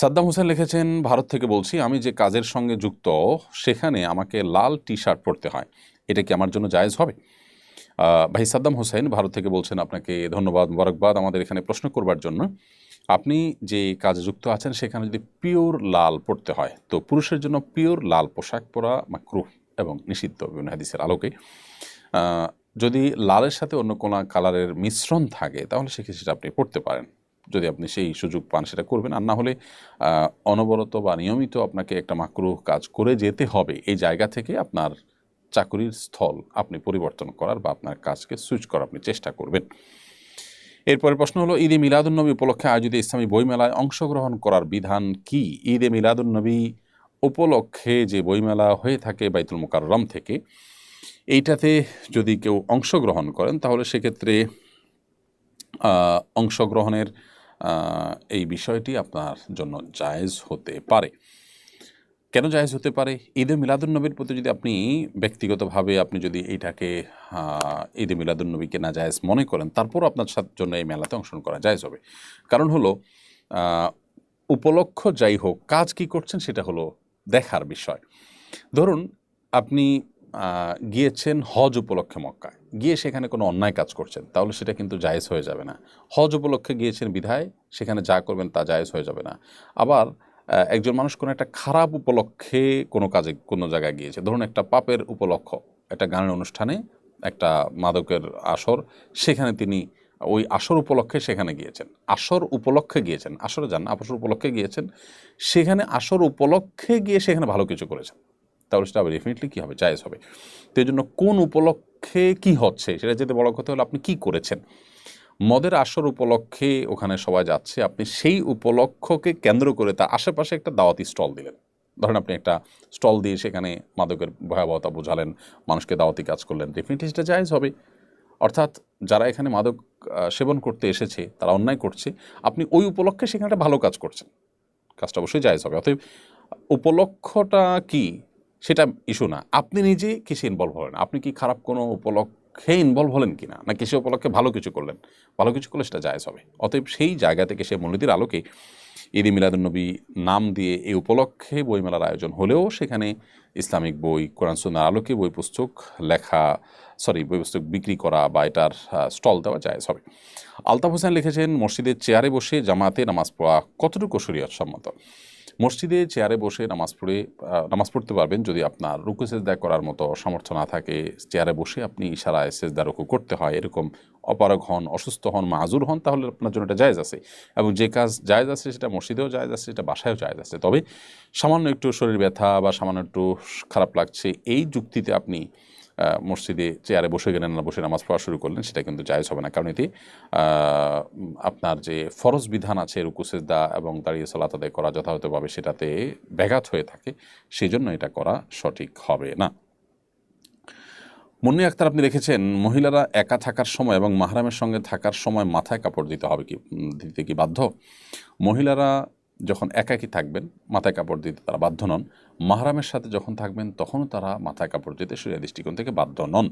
সাদ্দাম হোসেন লিখেছেন, ভারত থেকে বলছি, আমি যে কাজের সঙ্গে যুক্ত, সেখানে আমাকে লাল টি শার্ট পরতে হয়। এটা কি আমার জন্য জায়েজ হবে? ভাই সাদ্দাম হোসেন, ভারত থেকে বলছেন, আপনাকে ধন্যবাদ, মোবারকবাদ, আমাদের এখানে প্রশ্ন করবার জন্য। আপনি যে কাজে যুক্ত আছেন, সেখানে যদি পিওর লাল পড়তে হয়, তো পুরুষের জন্য পিওর লাল পোশাক পরা মাকরুহ এবং নিষিদ্ধ বিভিন্ন হাদিসের আলোকে। যদি লালের সাথে অন্য কোনো কালারের মিশ্রণ থাকে, তাহলে সেক্ষেত্রে সেটা আপনি পড়তে পারেন। যদি আপনি সেই সুযোগ পান, সেটা করবেন। আর না হলে অনবরত বা নিয়মিত আপনাকে একটা মাকরুহ কাজ করে যেতে হবে। এই জায়গা থেকে আপনার চাকরির স্থল আপনি পরিবর্তন করার বা আপনার কাজকে সুইচ করার আপনি চেষ্টা করবেন। এরপরে প্রশ্ন হলো, ঈদে মিলাদুন্নবী উপলক্ষে আয়োজিত ইসলামী বইমেলায় অংশগ্রহণ করার বিধান কি? ঈদে মিলাদুন্নবী উপলক্ষে যে বইমেলা হয়ে থাকে বাইতুল মোকাররম থেকে, এইটাতে যদি কেউ অংশগ্রহণ করেন, তাহলে সেক্ষেত্রে অংশগ্রহণের এই বিষয়টি আপনার জন্য জায়েজ হতে পারে। কেন জায়েজ হতে পারে? ঈদে মিলাদুন্নবীর প্রতি যদি আপনি ব্যক্তিগতভাবে আপনি যদি এইটাকে ঈদে মিলাদুন্নবীকে না জায়েজ মনে করেন তারপরও আপনার জন্য এই মেলাতে অংশগ্রহণ করা জায়েজ হবে। কারণ হলো উপলক্ষ যাই হোক, কাজ কি করছেন সেটা হলো দেখার বিষয়। ধরুন, আপনি গিয়েছেন হজ উপলক্ষে মক্কায়। গিয়ে সেখানে কোনো অন্যায় কাজ করছেন, তাহলে সেটা কিন্তু জায়েজ হয়ে যাবে না। হজ উপলক্ষে গিয়েছেন বিধায়, সেখানে যা করবেন তা জায়েজ হয়ে যাবে না। আবার একজন মানুষ কোনো একটা খারাপ উপলক্ষে কোনো কাজে কোনো জায়গায় গিয়েছে। ধরুন একটা পাপের উপলক্ষ, একটা গানের অনুষ্ঠানে একটা মাদকের আসর, সেখানে তিনি ওই আসর উপলক্ষে সেখানে গিয়েছেন। আসর উপলক্ষে গিয়েছেন, আসরে যান আসর উপলক্ষে গিয়েছেন, সেখানে আসর উপলক্ষে গিয়ে সেখানে ভালো কিছু করেছেন। তাহলে সেটা ডেফিনেটলি কী হবে, জায়েজ হবে। তো এই জন্য কোন উপলক্ষে কি হচ্ছে, সেটা যেতে বড় কথা হলো আপনি কি করেছেন? মদের আসর উপলক্ষে ওখানে সবাই যাচ্ছে, আপনি সেই উপলক্ষকে কেন্দ্র করে তার আশেপাশে একটা দাওয়াতি স্টল দিলেন। ধরেন আপনি একটা স্টল দিয়ে সেখানে মাদকের ভয়াবহতা বোঝালেন, মানুষকে দাওয়াতি কাজ করলেন ডেফিনেটলি সেটা জায়েজ হবে। অর্থাৎ যারা এখানে মাদক সেবন করতে এসেছে, তারা অন্যায় করছে, আপনি ওই উপলক্ষে সেখানে একটা ভালো কাজ করছেন। কাজটা অবশ্যই জায়েজ হবে। অতএব উপলক্ষটা কি? সেটা ইস্যু না। আপনি নিজে কিসে ইনভলভ হলেন আপনি কি খারাপ কোনো উপলক্ষে ইনভলভ হলেন কি না না কিসে উপলক্ষে ভালো কিছু করলেন? ভালো কিছু করলে সেটা জায়জ হবে। অতএব সেই জায়গা থেকে সে মূলনীতির আলোকে ঈদ মিলাদুন্নবী নাম দিয়ে এই উপলক্ষে বইমেলার আয়োজন হলেও সেখানে ইসলামিক বই, কোরআন, সুন্নার আলোকে বই পুস্তক লেখা সরি বই পুস্তক বিক্রি করা বা এটার স্টল দেওয়া জায়েজ হবে। আলতাফ হোসেন লিখেছেন, মসজিদের চেয়ারে বসে জামাতে নামাজ পড়া কতটুকু শরীয়ত সম্মত? মসজিদে চেয়ারে বসে নামাজ পড়ে নামাজ পড়তে পারবেন যদি আপনার রুকু সেজদা করার মতো সামর্থ্য না থাকে। চেয়ারে বসে আপনি ইশারায় সেজদা রুকু করতে হয়। এরকম অপারগ হন, অসুস্থ হন, মাজুর হন, তাহলে আপনার জন্য এটা জায়েজ আছে। এবং যে কাজ জায়েজ আছে সেটা মসজিদেও জায়জ আছে, সেটা বাসায়ও জায়েজ আছে। তবে সামান্য একটু শরীর ব্যথা বা সামান্য একটু খারাপ লাগছে, এই যুক্তিতে আপনি মসজিদে চেয়ারে বসে গেলেন না, বসে নামাজ পড়া শুরু করলেন, সেটা কিন্তু জায়েজ হবে না। কারণ এটি আপনার যে ফরজ বিধান আছে রুকুসেজদা এবং দাঁড়িয়ে সালাত আদায় করা যথাযথভাবে সেটাতে ব্যাঘাত হয়ে থাকে সেই জন্য এটা করা সঠিক হবে না। মুন্নি আক্তার, আপনি লিখেছেন মহিলারা একা থাকার সময় এবং মাহারামের সঙ্গে থাকার সময় মাথায় কাপড় দিতে হবে কি, দিতে কি বাধ্য? মহিলারা যখন একাকী থাকবেন, মাথায় কাপড় দিতে তারা বাধ্য নন। মাহরামের সাথে যখন থাকবেন, তখনও তারা মাথায় কাপড় দিতে শরীর দৃষ্টিকোণ থেকে বাধ্য নন।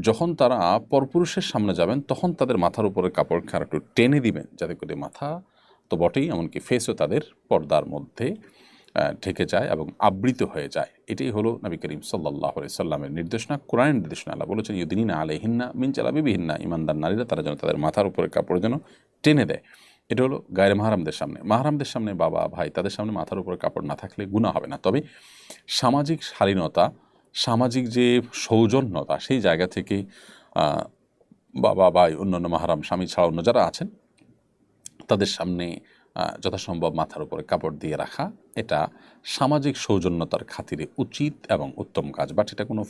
যখন তারা পরপুরুষের সামনে যাবেন, তখন তাদের মাথার উপরে কাপড় খার একটু টেনে দিবেন, যাতে করে মাথা তো বটেই, এমনকি ফেসও তাদের পর্দার মধ্যে ঢেকে যায় এবং আবৃত হয়ে যায়। এটাই হলো নবী করিম সাল্লাহ সাল্লামের নির্দেশনা। কোরআনের নির্দেশনা আল্লাহ বলেছেন ইউদিনা আলহিন্না মিন চালাবি বিহিন্না ইমানদার নারীরা তারা যেন তাদের মাথার উপরে কাপড় যেন টেনে দেয়। এটা হলো গায়ের মাহারামদের সামনে। মাহারামদের সামনে বাবা, ভাই, তাদের সামনে মাথার উপরে কাপড় না থাকলে গুণা হবে না। তবে সামাজিক শালীনতা, সামাজিক যে সৌজন্যতা, সেই জায়গা থেকে বাবা, ভাই, অন্যান্য মাহারাম, স্বামী ছাড়া অন্য যারা আছেন, তাদের সামনে যথাসম্ভব মাথার উপরে কাপড় দিয়ে রাখা। এটা সামাজিক সৌজন্যতার খাতিরে উচিত এবং উত্তম কাজ। বাট এটা কোনো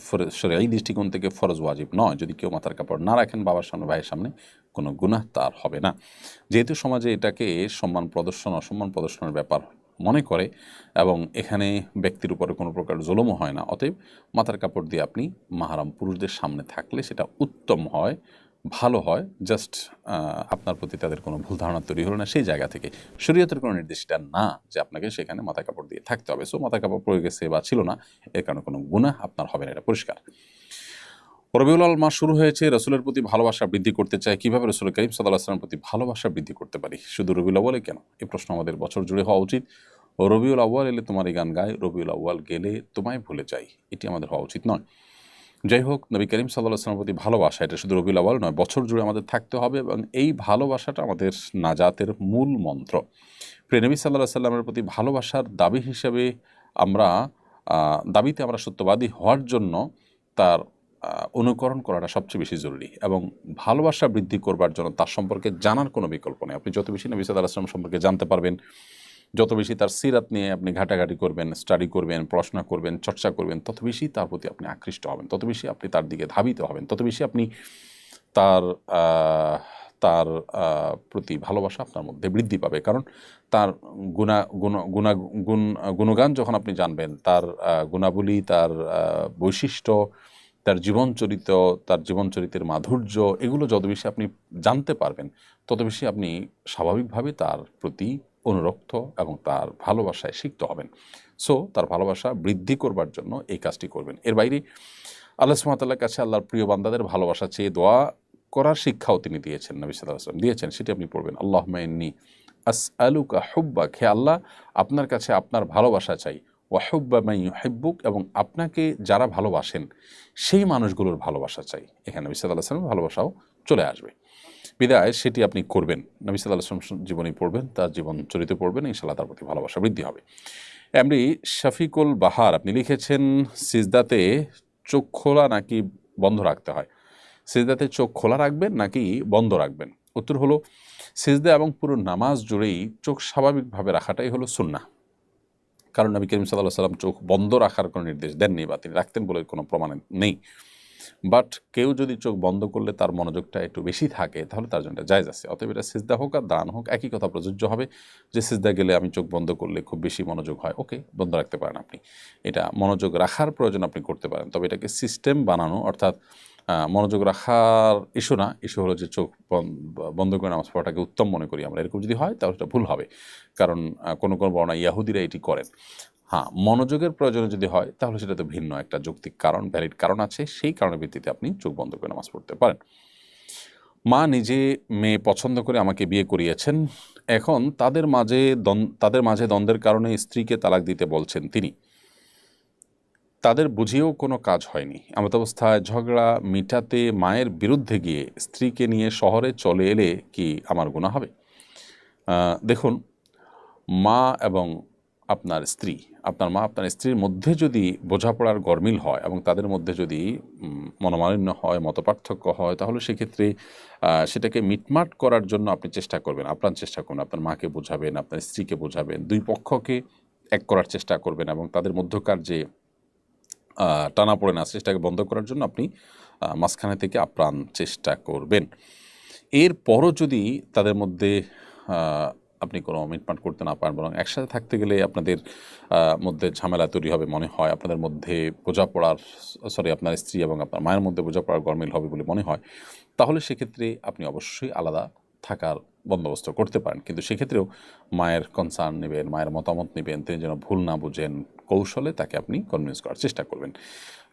এই দৃষ্টিকোণ থেকে ফরজ ওয়াজিব নয়। যদি কেউ মাথার কাপড় না রাখেন বাবার সামনে, ভাইয়ের সামনে, কোনো গুনাহ তার হবে না। যেহেতু সমাজে এটাকে সম্মান প্রদর্শন, অসম্মান প্রদর্শনের ব্যাপার মনে করে এবং এখানে ব্যক্তির উপরে কোনো প্রকার জুলুমও হয় না, অতএব মাথার কাপড় দিয়ে আপনি মাহারাম পুরুষদের সামনে থাকলে সেটা উত্তম হয়। ভালো হয় জাস্ট আপনার প্রতি তাদের কোনো ভুল ধারণা তৈরি হলো না, সেই জায়গা থেকে শরীয়তের কোনো নির্দেশটা না যে আপনাকে সেখানে মাথা কাপড় দিয়ে থাকতে হবে। সো মাথা কাপড় পরে গেছে বা ছিল না, এর কারণে কোনো গুনাহ আপনার হবে না, এটা পরিষ্কার। রবিউল আল মাস শুরু হয়েছে, রসুলের প্রতি ভালোবাসা বৃদ্ধি করতে চাই কীভাবে রসুল করিম সাল্লাহ আসলামের প্রতি ভালোবাসা বৃদ্ধি করতে পারি? শুধু রবিউল আউ্বালে কেন? এই প্রশ্ন আমাদের বছর জুড়ে হওয়া উচিত। রবিউল আউ্বাল এলে তোমার এই গান গায়, রবিউল আউ্বাল গেলে তোমায় ভুলে যাই। এটি আমাদের হওয়া উচিত নয়। যাই হোক, নবী করিম সাল্লাহ আসলামের প্রতি ভালোবাসা, এটা শুধু রবিউল আউ্বাল নয়, বছর জুড়ে আমাদের থাকতে হবে এবং এই ভালোবাসাটা আমাদের নাজাতের মূল মন্ত্র। প্রিয় নবী সাল্লাহ সাল্লামের প্রতি ভালোবাসার দাবি হিসেবে আমরা দাবিতে আমরা সত্যবাদী হওয়ার জন্য তার অনুকরণ করাটা সবচেয়ে বেশি জরুরি এবং ভালোবাসা বৃদ্ধি করবার জন্য তার সম্পর্কে জানার কোনো বিকল্প নেই। আপনি যত বেশি নবী সাল্লাহ আসলাম সম্পর্কে জানতে পারবেন যত বেশি তার সিরাত নিয়ে আপনি ঘাটাঘাটি করবেন স্টাডি করবেন, পড়াশোনা করবেন, চর্চা করবেন, তত বেশি তার প্রতি আপনি আকৃষ্ট হবেন। তত বেশি আপনি তার দিকে ধাবিত হবেন। তত বেশি আপনি তার তার প্রতি ভালোবাসা আপনার মধ্যে বৃদ্ধি পাবে। কারণ তার গুণা, গুণ গুণা, গুণ, গুণগান যখন আপনি জানবেন, তার গুণাবলী, তার বৈশিষ্ট্য, তার জীবন চরিত্র, তার জীবন চরিত্রের মাধুর্য, এগুলো যত বেশি আপনি জানতে পারবেন, তত বেশি আপনি স্বাভাবিকভাবে তার প্রতি অনুরক্ত এবং তার ভালোবাসায় সিক্ত হবেন। সো তার ভালোবাসা বৃদ্ধি করবার জন্য এই কাজটি করবেন। এর বাইরে, আল্লাহ সুমাতাল্লার কাছে আল্লাহর প্রিয় বান্দাদের ভালোবাসা চেয়ে দোয়া করার শিক্ষাও তিনি দিয়েছেন, নবী সাল্লাহ আসলাম দিয়েছেন, সেটি আপনি পড়বেন। আল্লাহ মাইন্নি আস আলুকা হুব্বা। খে আল্লাহ, আপনার কাছে আপনার ভালোবাসা চাই। ওয়াহুব্বা মাই হেব্বুক এবং আপনাকে যারা ভালোবাসেন, সেই মানুষগুলোর ভালোবাসা চাই। এখানে নবী সাল্লাহ আসলামের ভালোবাসাও চলে আসবে। বিদায় সেটি আপনি করবেন। নবী সাল্লাহ জীবনী পড়বেন, তার জীবন চরিত্র পড়বেন ইনশাল্লাহ তার প্রতি ভালোবাসা বৃদ্ধি হবে। এমনি শফিকুল বাহার, আপনি লিখেছেন, সিজদাতে চোখ খোলা নাকি বন্ধ রাখতে হয়? সিজদাতে চোখ খোলা রাখবেন নাকি বন্ধ রাখবেন? উত্তর হলো, সিজদা এবং পুরো নামাজ জুড়েই চোখ স্বাভাবিকভাবে রাখাটাই হলো সুন্না কারণ নবী করিম সাল্লাহ সাল্লাম চোখ বন্ধ রাখার কোনো নির্দেশ দেননি বা তিনি রাখতেন বলে কোনো প্রমাণ নেই। বাট কেউ যদি চোখ বন্ধ করলে তার মনোযোগটা একটু বেশি থাকে, তাহলে তার জন্য জায়জ আছে। অতএব এটা সিজদা হোক আর দান হোক, একই কথা প্রযোজ্য হবে যে সিজদা গেলে আমি চোখ বন্ধ করলে খুব বেশি মনোযোগ হয়। ওকে, বন্ধ রাখতে পারেন আপনি। এটা মনোযোগ রাখার প্রয়োজন আপনি করতে পারেন। তবে এটাকে সিস্টেম বানানো, অর্থাৎ মনোযোগ রাখার ইস্যু না, ইস্যু হলো যে চোখ বন- বন্ধ করে নামাজ পড়াটাকে উত্তম মনে করি আমরা। এরকম যদি হয় তাহলে এটা ভুল হবে। কারণ কোনো কোনো বর্ণা ইয়াহুদিরা এটি করেন। হ্যাঁ মনোযোগের প্রয়োজনে যদি হয়, তাহলে সেটা তো ভিন্ন একটা যৌক্তিক কারণ ভ্যালিড কারণ আছে, সেই কারণের ভিত্তিতে আপনি চোখ বন্ধ করে নামাজ পড়তে পারেন। মা নিজে মেয়ে পছন্দ করে আমাকে বিয়ে করিয়েছেন। এখন তাদের মাঝে তাদের মাঝে দ্বন্দ্বের কারণে স্ত্রীকে তালাক দিতে বলছেন তিনি। তাদের বুঝিয়েও কোনো কাজ হয়নি। অবস্থায় ঝগড়া মিটাতে মায়ের বিরুদ্ধে গিয়ে স্ত্রীকে নিয়ে শহরে চলে এলে কি আমার গুণা হবে? দেখুন, মা এবং আপনার স্ত্রী, আপনার মা আপনার স্ত্রীর মধ্যে যদি বোঝাপড়ার গরমিল হয় এবং তাদের মধ্যে যদি মনোমালিন্য হয়, মতপার্থক্য হয়, তাহলে সেক্ষেত্রে সেটাকে মিটমাট করার জন্য আপনি চেষ্টা করবেন আপনার চেষ্টা করুন। আপনার মাকে বোঝাবেন, আপনার স্ত্রীকে বোঝাবেন, দুই পক্ষকে এক করার চেষ্টা করবেন এবং তাদের মধ্যকার যে টানা পড়ে না সেটাকে বন্ধ করার জন্য আপনি মাঝখানে থেকে আপ্রাণ চেষ্টা করবেন। এরপরও যদি তাদের মধ্যে আপনি কোনো মিটমাট করতে না পারেন, বরং একসাথে থাকতে গেলে আপনাদের মধ্যে ঝামেলা তৈরি হবে মনে হয়। আপনাদের মধ্যে বোঝাপড়ার সরি, আপনার স্ত্রী এবং আপনার মায়ের মধ্যে বোঝাপড়ার গরমিল হবে বলে মনে হয়। তাহলে সেক্ষেত্রে আপনি অবশ্যই আলাদা থাকার বন্দোবস্ত করতে পারেন। কিন্তু সেক্ষেত্রেও মায়ের কনসার্ন নেবেন, মায়ের মতামত নেবেন, তিনি যেন ভুল না বুঝেন কৌশলে তাকে আপনি কনভিন্স করার চেষ্টা করবেন।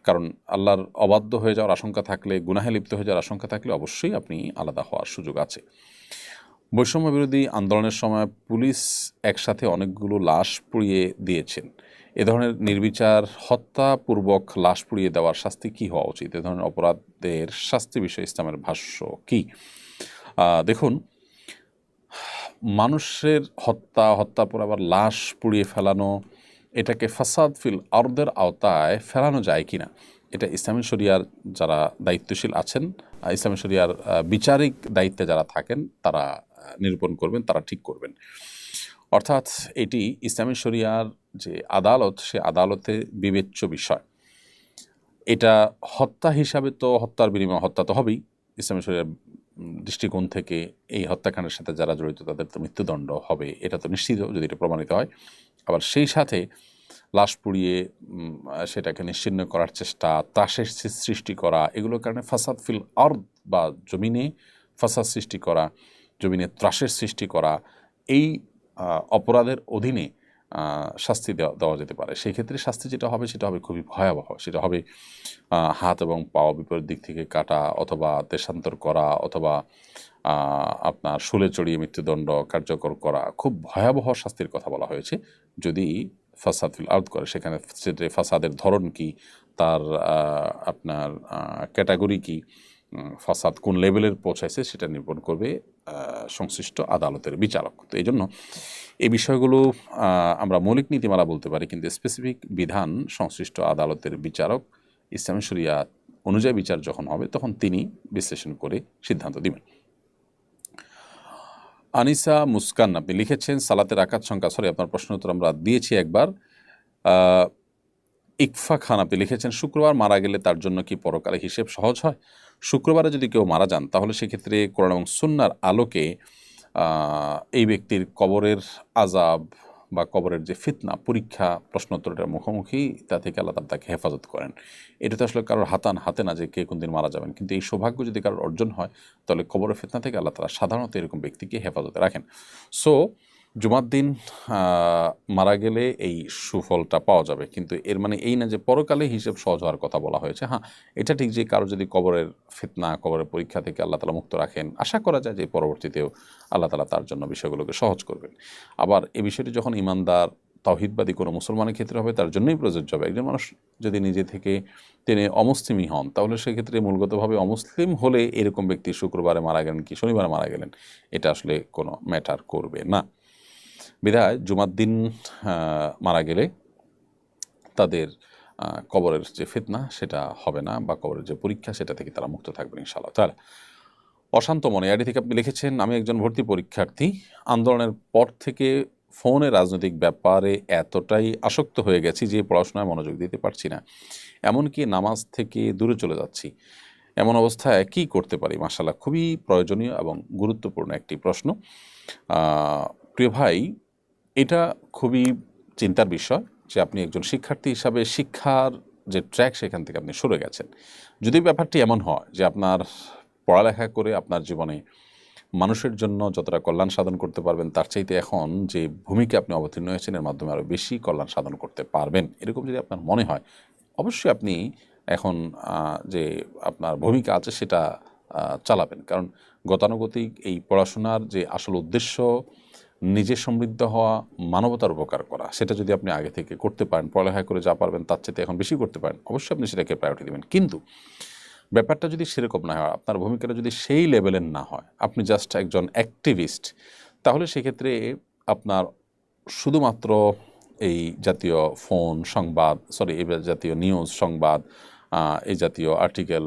কারণ আল্লাহর অবাধ্য হয়ে যাওয়ার আশঙ্কা থাকলে, গুনাহে লিপ্ত হয়ে যাওয়ার আশঙ্কা থাকলে অবশ্যই আপনি আলাদা হওয়ার সুযোগ আছে। বৈষম্য বিরোধী আন্দোলনের সময় পুলিশ একসাথে অনেকগুলো লাশ পুড়িয়ে দিয়েছেন। এ ধরনের নির্বিচার, হত্যাপূর্বক লাশ পুড়িয়ে দেওয়ার শাস্তি কী হওয়া উচিত? এ ধরনের অপরাধের শাস্তি বিষয়ে ইসলামের ভাষ্য কী? দেখুন, মানুষের হত্যা হত্যা পর আবার লাশ পুড়িয়ে ফেলানো, এটাকে ফাসাদ ফিল আর্দের আওতায় ফেলানো যায় কিনা? এটা ইসলামী শরিয়ার যারা দায়িত্বশীল আছেন ইসলামী শরিয়ার বিচারিক দায়িত্বে যারা থাকেন, তারা নিরূপণ করবেন, তারা ঠিক করবেন। অর্থাৎ এটি ইসলামী শরিয়ার যে আদালত, সে আদালতে বিবেচ্য বিষয়। এটা হত্যা হিসাবে তো হত্যার বিনিময় হত্যা তো হবেই। ইসলামী শরিয়ার দৃষ্টিকোণ থেকে এই হত্যাকাণ্ডের সাথে যারা জড়িত, তাদের তো মৃত্যুদণ্ড হবে, এটা তো নিশ্চিত যদি এটা প্রমাণিত হয়। আবার সেই সাথে লাশ পুড়িয়ে সেটাকে নিশ্চিহ্ন করার চেষ্টা ত্রাসের সৃষ্টি করা, এগুলোর কারণে ফাসাদ ফিল আর্দ বা জমিনে ফাসাদ সৃষ্টি করা, জমিনে ত্রাসের সৃষ্টি করা, এই অপরাধের অধীনে শাস্তি দেওয়া দেওয়া যেতে পারে। সেই ক্ষেত্রে শাস্তি যেটা হবে, সেটা হবে খুবই ভয়াবহ। সেটা হবে হাত এবং পাও বিপরীত দিক থেকে কাটা অথবা দেশান্তর করা অথবা আপনার শুলে চড়িয়ে মৃত্যুদণ্ড কার্যকর করা। খুব ভয়াবহ শাস্তির কথা বলা হয়েছে। যদি ফাসাদ ফিল আউট করে, সেখানে সেটা ফাসাদের ধরন কি, তার আপনার ক্যাটাগরি কি ফাসাদ কোন লেভেলের পৌঁছাইছে সেটা নির্ভর করবে সংশ্লিষ্ট আদালতের বিচারক। তো এই জন্য এই বিষয়গুলো আমরা মৌলিক নীতিমালা বলতে পারি, কিন্তু স্পেসিফিক বিধান সংশ্লিষ্ট আদালতের বিচারক ইসলামী শরিয়া অনুযায়ী বিচার যখন হবে, তখন তিনি বিশ্লেষণ করে সিদ্ধান্ত দিবেন। আনিসা মুস্কান আপনি লিখেছেন সালাতের আকাত সংখ্যা, সরি, আপনার প্রশ্ন উত্তর আমরা দিয়েছি একবার। ইকফা খান, আপনি লিখেছেন, শুক্রবার মারা গেলে তার জন্য কি পরকালে হিসেব সহজ হয়? শুক্রবারে যদি কেউ মারা যান, তাহলে সেক্ষেত্রে কোরআন এবং সুন্নার আলোকে এই ব্যক্তির কবরের আজাব বা কবরের যে ফিতনা, পরীক্ষা প্রশ্নোত্তরটার মুখোমুখি, তা থেকে আল্লাহ তালা তাকে হেফাজত করেন। এটা তো আসলে কারোর হাতান হাতে না যে কে কোন দিন মারা যাবেন। কিন্তু এই সৌভাগ্য যদি কারোর অর্জন হয়, তাহলে কবরের ফিতনা থেকে আল্লাহ তালা সাধারণত এরকম ব্যক্তিকে হেফাজতে রাখেন। সো জুমার দিন মারা গেলে এই সুফলটা পাওয়া যাবে। কিন্তু এর মানে এই না যে পরকালে হিসেব সহজ হওয়ার কথা বলা হয়েছে। হ্যাঁ এটা ঠিক যে কারও যদি কবরের ফিতনা, কবরের পরীক্ষা থেকে আল্লাহ তালা মুক্ত রাখেন, আশা করা যায় যে পরবর্তীতেও আল্লাহ তালা তার জন্য বিষয়গুলোকে সহজ করবেন। আবার এই বিষয়টি যখন ইমানদার, তাওহিদবাদী কোনো মুসলমানের ক্ষেত্রে হবে, তার জন্যই প্রযোজ্য হবে। একজন মানুষ যদি নিজে থেকে তিনি অমুসলিমই হন, তাহলে সেক্ষেত্রে মূলগতভাবে অমুসলিম হলে এরকম ব্যক্তি শুক্রবারে মারা গেলেন কি শনিবারে মারা গেলেন, এটা আসলে কোনো ম্যাটার করবে না। বিধায় জুমার দিন মারা গেলে তাদের কবরের যে ফিতনা সেটা হবে না বা কবরের যে পরীক্ষা সেটা থেকে তারা মুক্ত থাকবেন ইনশাআল্লাহ। তাহলে অশান্ত মনে আইডি থেকে আপনি লিখেছেন, আমি একজন ভর্তি পরীক্ষার্থী, আন্দোলনের পর থেকে ফোনে রাজনৈতিক ব্যাপারে এতটাই আসক্ত হয়ে গেছি যে পড়াশোনায় মনোযোগ দিতে পারছি না। এমনকি নামাজ থেকে দূরে চলে যাচ্ছি। এমন অবস্থায় কি করতে পারি? মাসাল্লাহ খুবই প্রয়োজনীয় এবং গুরুত্বপূর্ণ একটি প্রশ্ন। প্রিয় ভাই এটা খুবই চিন্তার বিষয় যে আপনি একজন শিক্ষার্থী হিসাবে শিক্ষার যে ট্র্যাক সেখান থেকে আপনি সরে গেছেন। যদি ব্যাপারটি এমন হয় যে আপনার পড়ালেখা করে আপনার জীবনে মানুষের জন্য যতটা কল্যাণ সাধন করতে পারবেন, তার চাইতে এখন যে ভূমিকা আপনি অবতীর্ণ হয়েছেন, এর মাধ্যমে আরও বেশি কল্যাণ সাধন করতে পারবেন, এরকম যদি আপনার মনে হয়, অবশ্যই আপনি এখন যে আপনার ভূমিকা আছে সেটা চালাবেন। কারণ গতানুগতিক এই পড়াশোনার যে আসল উদ্দেশ্য নিজে সমৃদ্ধ হওয়া মানবতার উপকার করা। সেটা যদি আপনি আগে থেকে করতে পারেন, পড়ালেখা করে যা পারবেন তার চেয়ে এখন বেশি করতে পারেন, অবশ্যই আপনি সেটাকে প্রায়োরিটি দেবেন। কিন্তু ব্যাপারটা যদি সেরকম না হয়, আপনার ভূমিকাটা যদি সেই লেভেলের না হয়, আপনি জাস্ট একজন অ্যাক্টিভিস্ট তাহলে সেক্ষেত্রে আপনার শুধুমাত্র এই জাতীয় ফোন সংবাদ সরি এই জাতীয় নিউজ সংবাদ এই জাতীয় আর্টিকেল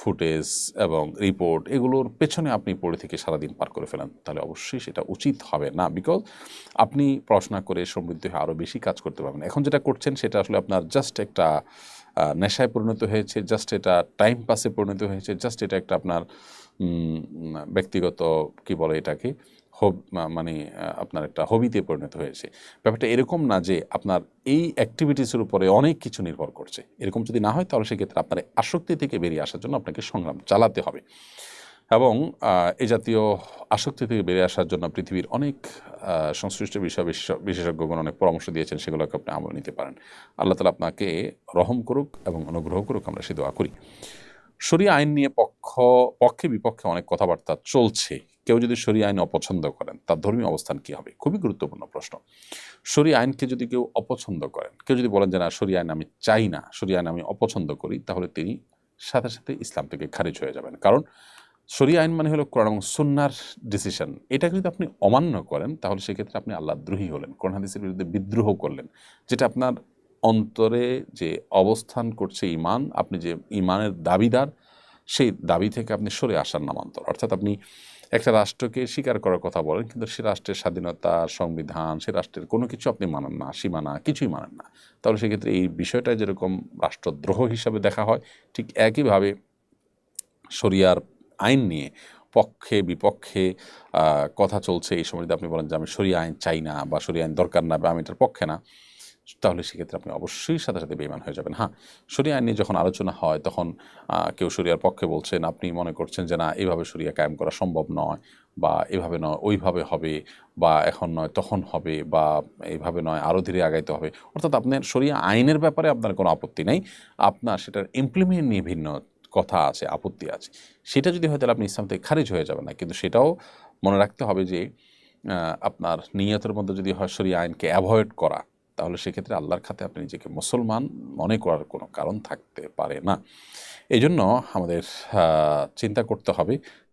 ফুটেজ এবং রিপোর্ট এগুলোর পেছনে আপনি পড়ে থেকে সারাদিন পার করে ফেলেন, তাহলে অবশ্যই সেটা উচিত হবে না। বিকজ আপনি পড়াশোনা করে সমৃদ্ধ হয়ে আরও বেশি কাজ করতে পারবেন। এখন যেটা করছেন সেটা আসলে আপনার জাস্ট একটা নেশায় পরিণত হয়েছে জাস্ট এটা টাইম পাসে পরিণত হয়েছে জাস্ট এটা একটা আপনার ব্যক্তিগত কি বলে এটাকে মানে আপনার একটা হবিতে পরিণত হয়েছে। ব্যাপারটা এরকম না যে আপনার এই অ্যাক্টিভিটিসের উপরে অনেক কিছু নির্ভর করছে। এরকম যদি না হয়, তাহলে সেক্ষেত্রে আপনার আসক্তি থেকে বেরিয়ে আসার জন্য আপনাকে সংগ্রাম চালাতে হবে। এবং এ জাতীয় আসক্তি থেকে বেরিয়ে আসার জন্য পৃথিবীর অনেক সংশ্লিষ্ট বিষয় বিশেষ- বিশেষজ্ঞগণ অনেক পরামর্শ দিয়েছেন, সেগুলোকে আপনি আমল নিতে পারেন। আল্লাহ তালা আপনাকে রহম করুক এবং অনুগ্রহ করুক, আমরা সে দোয়া করি। শরীয় আইন নিয়ে পক্ষ পক্ষে বিপক্ষে অনেক কথাবার্তা চলছে। কেউ যদি শরীয় আইন অপছন্দ করেন, তার ধর্মীয় অবস্থান কি হবে? খুবই গুরুত্বপূর্ণ প্রশ্ন। শরীয় আইনকে যদি কেউ অপছন্দ করেন, কেউ যদি বলেন যে, না, শরীয় আইন আমি চাই না, শরীয় আইন আমি অপছন্দ করি, তাহলে তিনি সাথে সাথে ইসলাম থেকে খারিজ হয়ে যাবেন। কারণ শরীয় আইন মানে হলো কোরআন এবং সুন্নার ডিসিশন এটাকে যদি আপনি অমান্য করেন, তাহলে সেক্ষেত্রে আপনি আল্লাহ দ্রোহী হলেন, কোরআন হাদিসের বিরুদ্ধে বিদ্রোহ করলেন, যেটা আপনার অন্তরে যে অবস্থান করছে ইমান আপনি যে ইমানের দাবিদার, সেই দাবি থেকে আপনি সরে আসার নামান্তর। অর্থাৎ আপনি একটা রাষ্ট্রকে স্বীকার করার কথা বলেন, কিন্তু সে রাষ্ট্রের স্বাধীনতা, সংবিধান, সে রাষ্ট্রের কোনো কিছু আপনি মানেন না, সীমানা, কিছুই মানেন না। তাহলে সেক্ষেত্রে এই বিষয়টা যেরকম রাষ্ট্রদ্রোহ হিসাবে দেখা হয়, ঠিক একইভাবে শরিয়ার আইন নিয়ে পক্ষে, বিপক্ষে কথা চলছে। এই সময় যদি আপনি বলেন যে আমি শরিয়া আইন চাই না বা শরিয়া আইন দরকার না বা আমি এটার পক্ষে না তাহলে সেক্ষেত্রে আপনি অবশ্যই সাথে সাথে বেইমান হয়ে যাবেন। হ্যাঁ শরিয়া আইন নিয়ে যখন আলোচনা হয়, তখন কেউ শরিয়ার পক্ষে বলছেন, আপনি মনে করছেন যে, না এইভাবে শরিয়া কায়েম করা সম্ভব নয় বা এভাবে নয়, ওইভাবে হবে বা এখন নয়, তখন হবে বা এইভাবে নয় আরও ধীরে আগাইতে হবে। অর্থাৎ আপনার শরিয়া আইনের ব্যাপারে আপনার কোনো আপত্তি নেই। আপনার সেটার ইমপ্লিমেন্ট নিয়ে ভিন্ন কথা আছে, আপত্তি আছে। সেটা যদি হয়, তাহলে আপনি ইসলাম থেকে খারিজ হয়ে যাবেন না। কিন্তু সেটাও মনে রাখতে হবে যে আপনার নিয়তের মধ্যে যদি হয়, শরিয়া আইনকে অ্যাভয়েড করা তাহলে সেক্ষেত্রে আল্লাহর খাতে আপনি নিজেকে মুসলমান মনে করার কোনো কারণ থাকতে পারে না। এই জন্য আমাদের চিন্তা করতে হবে